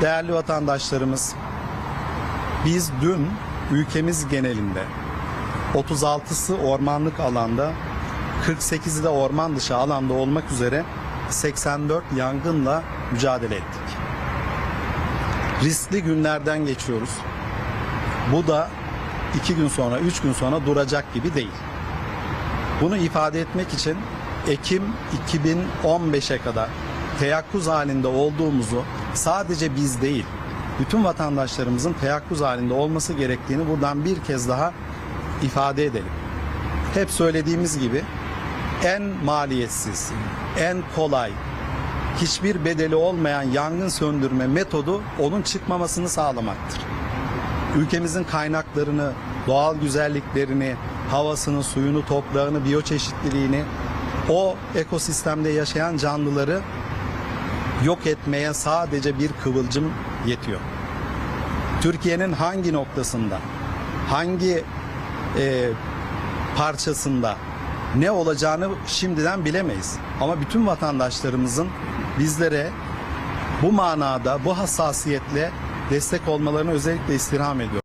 Değerli vatandaşlarımız, biz dün ülkemiz genelinde 36'sı ormanlık alanda, 48'i de orman dışı alanda olmak üzere 84 yangınla mücadele ettik. Riskli günlerden geçiyoruz. Bu da iki gün sonra, üç gün sonra duracak gibi değil. Bunu ifade etmek için Ekim 2015'e kadar teyakkuz halinde olduğumuzu sadece biz değil, bütün vatandaşlarımızın teyakkuz halinde olması gerektiğini buradan bir kez daha ifade edelim. Hep söylediğimiz gibi en maliyetsiz, en kolay, hiçbir bedeli olmayan yangın söndürme metodu onun çıkmamasını sağlamaktır ülkemizin kaynaklarını, doğal güzelliklerini, havasını, suyunu, toprağını, biyoçeşitliliğini, o ekosistemde yaşayan canlıları yok etmeye sadece bir kıvılcım yetiyor. Türkiye'nin hangi noktasında, hangi e, parçasında ne olacağını şimdiden bilemeyiz. Ama bütün vatandaşlarımızın bizlere bu manada, bu hassasiyetle destek olmalarını özellikle istirham ediyorum.